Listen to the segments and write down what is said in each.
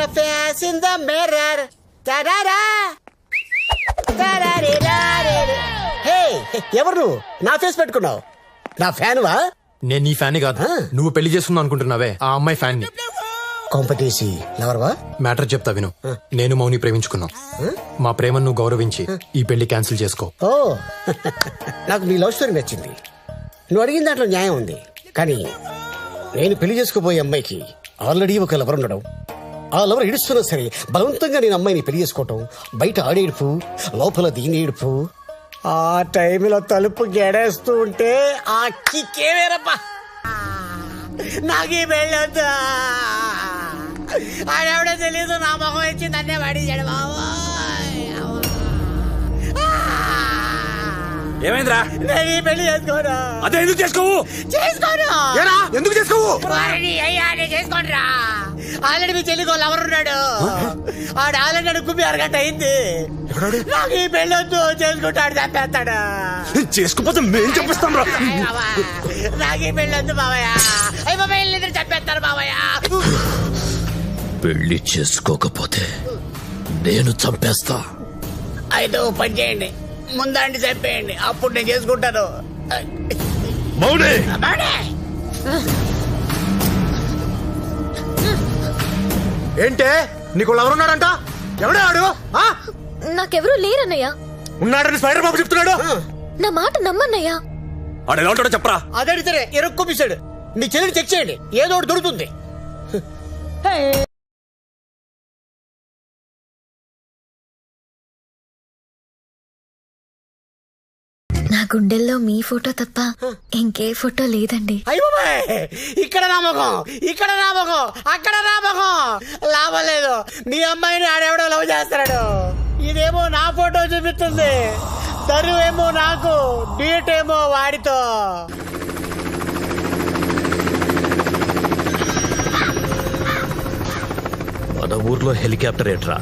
the face in the mirror. Ta-da-da. Ta-da-di-da-di-di. Hey, ఎవరు? నువ్వు నా ఫేస్ పెట్టుకున్నావు. నా ఫ్యాన్వా? నేను నీ ఫ్యాన్ కాదు. నువ్వు పెళ్ళి చేసుకుందాం అనుకుంటున్నావే. ఆ అమ్మాయి ఫ్యాన్ని కొంపతీసి లవర్వా? మ్యాటర్ చెప్తా విను. నేను మౌని ప్రేమించుకున్నాం. మా ప్రేమను నువ్వు గౌరవించి ఈ పెళ్ళి క్యాన్సిల్ చేసుకో. ఓ. నాకు నీ లవ్ స్టోరీ నచ్చింది. నువ్వు అడిగిన దాంట్లో న్యాయం ఉంది. కానీ నేను పెళ్ళి చేసుకోబోయే అమ్మాయికి ఆల్రెడీ ఒక లవర్ ఉండడం ఆ లవర్ ఇడుస్తున్నా సరే బలవంతంగా నేను అమ్మాయిని పెళ్ళి చేసుకోవటం బయట ఆడేడుపు లోపల దీని ఏడుపు ఆ టైంలో తలుపు గెడేస్తూ ఉంటే ఆ కిక్కే వేరప్పా నాకే వెళ్ళొద్దు ఆడెవడో తెలీదు నా మొహం ఇచ్చి నన్నే పడేసాడు బాబోయ్. ఏమైందిరా? నేను ఈ పెళ్ళి చేసుకోను. అదే ఎందుకు చేసుకోవు? చేసుకోను. ఏరా? ఎందుకు చేసుకోవు? వారిని అయ్యా నేను చేసుకోనురా. ఆల్రెడీ మీ చెల్లికి వాళ్ళు ఎవరున్నాడు? ఆడు ఆల్రెడీ కుమ్మి అరగంట అయింది. నాకు ఈ పెళ్ళి వద్దు చేసుకుంటాడు చంపేస్తాడు. చేసుకోపోతే మేం చెప్పిస్తాం రా. నాకు ఈ పెళ్ళి వద్దు అయ్యి బాబాయ్ ఇద్దరు చంపేస్తారు బాబయ్య పెళ్ళి చేసుకోకపోతే నేను చంపేస్తా. అయితే పని చేయండి. ముందండి చంపేయండి. అప్పుడు నేను చేసుకుంటాను. మౌనే. ఏంటే? నీకు ఎవరున్నాడంట ఎవడే ఆడు? నాకెవరూ లేరన్నయ్య. ఉన్నాడని స్పైడర్ బాబు చెప్తున్నాడు? నా మాట నమ్మన్నయ్యా. ఆడు ఎలా ఉంటాడో చెప్పరా? అదడితే ఎరుక్కొప్పిస్తాడు మీ చెల్లిని చెక్ చేయండి. ఏదో ఒకటి దొరుకుతుంది. నా గుండెల్లో మీ ఫోటో తప్ప ఇంకే ఫోటో లేదండి. ఇక్కడ నామకం ఇక్కడ నామకం అక్కడ నామకం లాభం లేదు. మీ అమ్మాయిని ఆడెవడో లవ్ చేస్తాడు. ఇదేమో నా ఫోటో చూపిస్తుంది. ఏమో నాకు డీట్ ఏమో వాడితో. మన ఊర్లో హెలికాప్టర్ ఏట్రా?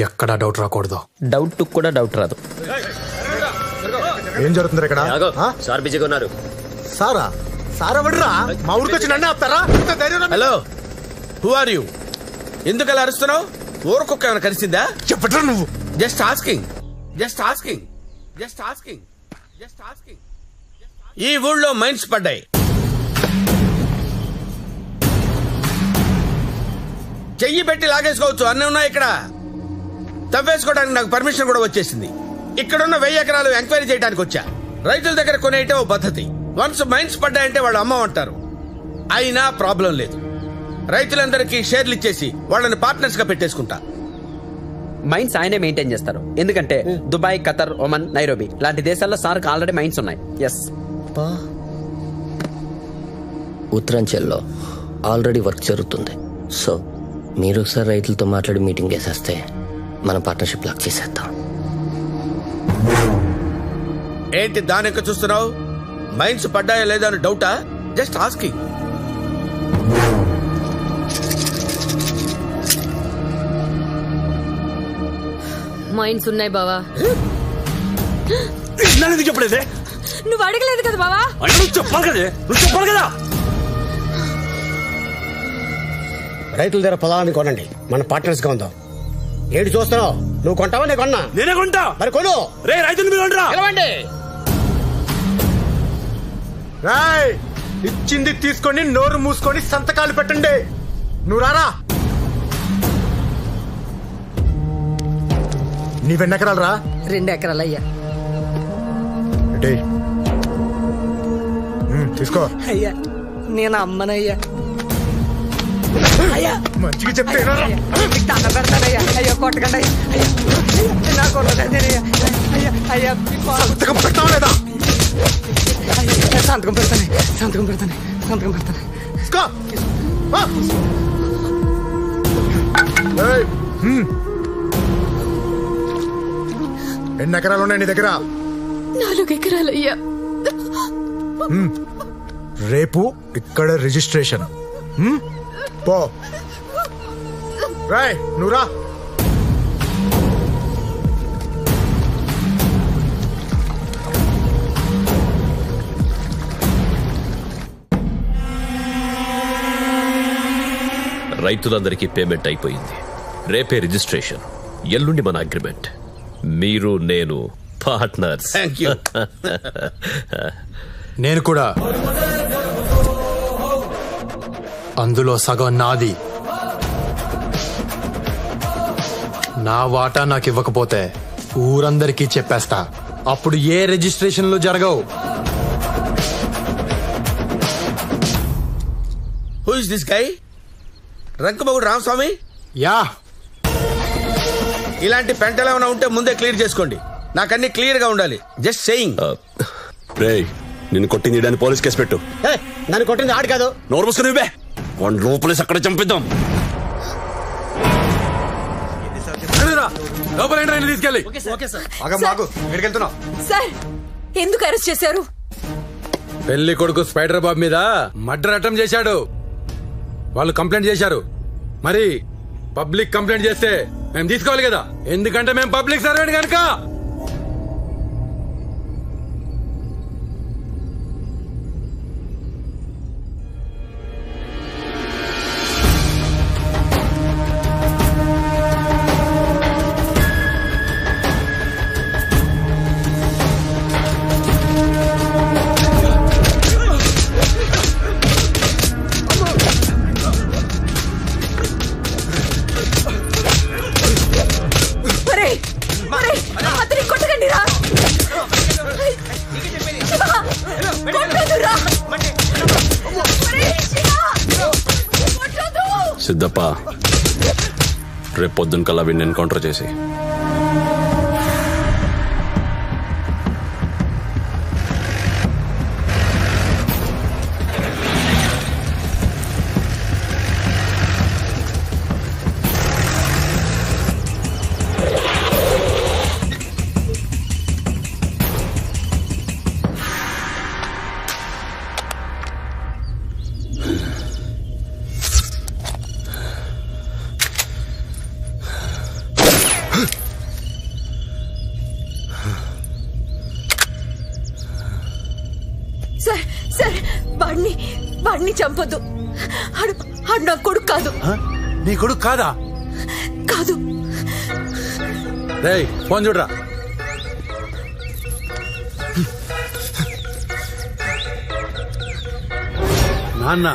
ఎక్కడా డౌట్ రాకూడదు. డౌట్ కూడా డౌట్ రాదు. ఏం జరుగుతుంది ఇక్కడ? ఆ? సార్ బిజీగా ఉన్నారు. సారా? సారా వడ్రా మా ఊరికి వచ్చి నన్ను ఆపుతారా? హలో హూ ఆర్ యూ ఎందుకు అలా అరుస్తున్నావు? ఊరకొక్క ఏమైనా కలిసిందా? చెప్పట్రా నువ్వు. Just asking just asking just asking just asking ఈ ఊళ్ళో మైన్స్ పడ్డాయి. చెయ్యి పెట్టి లాగేసుకోవచ్చు. అన్నీ ఉన్నాయి ఇక్కడ. తవ్వేసుకోవడానికి నాకు పర్మిషన్ కూడా వచ్చేసింది. ఇక్కడున్న వెయ్యి ఎకరాలు ఎంక్వైరీ చేయడానికి వచ్చా. రైతుల దగ్గర కొనేయటం ఓ పద్ధతి. వన్స్ మైన్స్ పడ్డాయంటే వాళ్ళు అమ్మ అంటారు. అయినా ప్రాబ్లం లేదు. రైతులందరికీ షేర్లు ఇచ్చేసి వాళ్ళని పార్ట్నర్స్గా పెట్టేసుకుంటా. మైన్స్ ఆయనే మెయింటైన్ చేస్తారు. ఎందుకంటే దుబాయ్ ఖతర్ ఒమన్ నైరోబి లాంటి దేశాల్లో సార్కి ఆల్రెడీ మైన్స్ ఉన్నాయి. ఎస్ ఉత్తరాంచల్లో ఆల్రెడీ వర్క్ జరుగుతుంది. సో మీరు ఒకసారి రైతులతో మాట్లాడి మీటింగ్ వేసేస్తే మన పార్ట్నర్షిప్ లాక్ చేసేద్దాం. ఏంటి దాని చూస్తున్నావు? మైన్స్ పడ్డాయా లేదా అని డౌటా? Just asking. మైండ్స్ ఉన్నాయి బావా. ఎందుకు చెప్పలేదే? నువ్వు అడగలేదు కదా బావా? అంటే నువ్వు చెప్పాలి కదే. నువ్వు చెప్పాలి కదా. రైతుల దగ్గర పొలాన్ని కొనండి. మన పార్ట్నర్స్గా ఉందాం. ఏంటి చూస్తున్నావు? నువ్వు కొంటావా? నేను కొన్నా. నేనే కొంటా. మరి కొను. రే రైతులు మీరు పిలవండి రాయ్ ఇచ్చింది తీసుకొని నోరు మూసుకొని సంతకాలు పెట్టండి. నువ్వు రారా? నీవెన్నెకరాలు రా. రెండు ఎకరాలు అయ్యా. తీసుకో. అయ్యా నేను అమ్మనయ్యా. అయ్యా మంచిగా చెప్తే దండం పెడతానయ్యా అయ్యా కొట్టకండి అయ్యా నా కొట్టకండి అయ్యా అయ్యా. సంతకం పెడతావా లేదా? అయ్యా, సంతకం పెడతాను సంతకం పెడతాను సంతకం పెడతాను. ఎన్ని ఎకరాలు ఉన్నాయి నీ దగ్గర? నాలుగు ఎకరాలయ్యా. రేపు ఇక్కడ రిజిస్ట్రేషన్? పో. రాయ్ నువ్వురా. రైతులందరికీ పేమెంట్ అయిపోయింది. రేపే రిజిస్ట్రేషన్. ఎల్లుండి మన అగ్రిమెంట్. మీరు నేను పార్ట్నర్స్. నేను కూడా. అందులో సగం నాది. నా వాటా నాకు ఇవ్వకపోతే ఊరందరికీ చెప్పేస్తా. అప్పుడు ఏ రిజిస్ట్రేషన్లు జరగవు. హూ ఇస్ దిస్ గై రంకమగుడు రామస్వామి? యా. ఇలాంటి పెంటలు ఏమైనా ఉంటే ముందే క్లియర్ చేసుకోండి. నాకన్నీ క్లియర్గా ఉండాలి జస్ట్ సేయింగ్ రే నిన్ను కొట్టింది పోలీస్ కేసు పెట్టు. నన్ను కొట్టింది ఆడు కాదు. నోరు మూసుకుని వన్ రూపలేసి అక్కడ చంపిద్దాం. తీసుకెళ్ళి? సార్ ఎందుకు అరెస్ట్ చేశారు? పెళ్ళి కొడుకు స్పైడర్ బాబు మీద మర్డర్ అటెంప్ట్ చేశాడు. వాళ్ళు కంప్లైంట్ చేశారు. మరి పబ్లిక్ కంప్లైంట్ చేస్తే మేము తీసుకోవాలి కదా. ఎందుకంటే మేము పబ్లిక్ సర్వెంట్ కనుక. సిద్ధప్ప రేపు పొద్దున కల్లా వీడిని ఎన్కౌంటర్ చేసి చంపొద్దు. ఆడు ఆడు నా కొడుకు కాదు. నీ కొడుకు కాదా? కాదు. రేయ్ ఫోన్ చూడరా. నాన్న.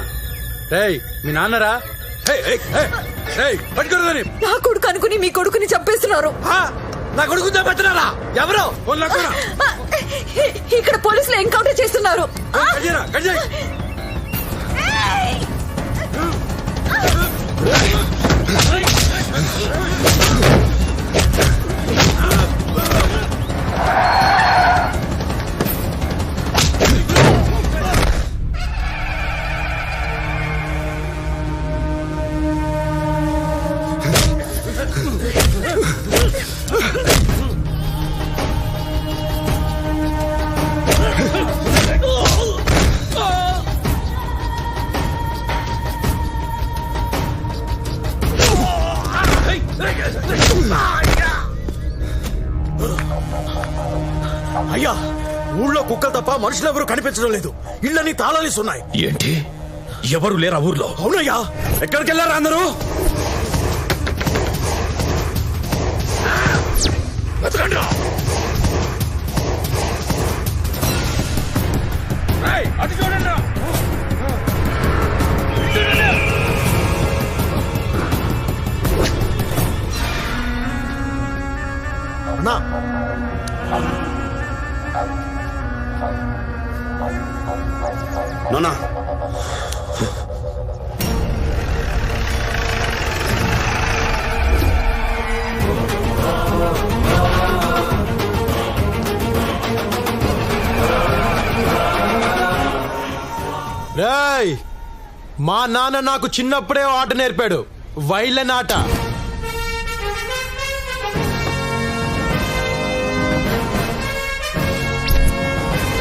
రేయ్ మీ నాన్నరా? పట్టుకోరదని. నా కొడుకు అనుకుని మీ కొడుకుని చంపేస్తున్నారు. నా కొడుకు చంపెత్తున్నారా ఎవరు? ఇక్కడ పోలీసులు ఎన్కౌంటర్ చేస్తున్నారు. ఆ, కట్ చేయరా, కట్ చేయి. అయ్యా ఊళ్ళో కుక్కలు తప్ప మనుషులు ఎవరు కనిపించడం లేదు. ఇళ్ళని తాళాలిస్తున్నాయి ఏంటి? ఎవరు లేరా ఊర్లో? అవునయ్యా. ఎక్కడికి వెళ్ళారా అందరూ అటు చూడండి. అన్నా నానా. రేయ్ మా నాన్న నాకు చిన్నప్పుడే ఆట నేర్పాడు. వైలెన్ ఆట.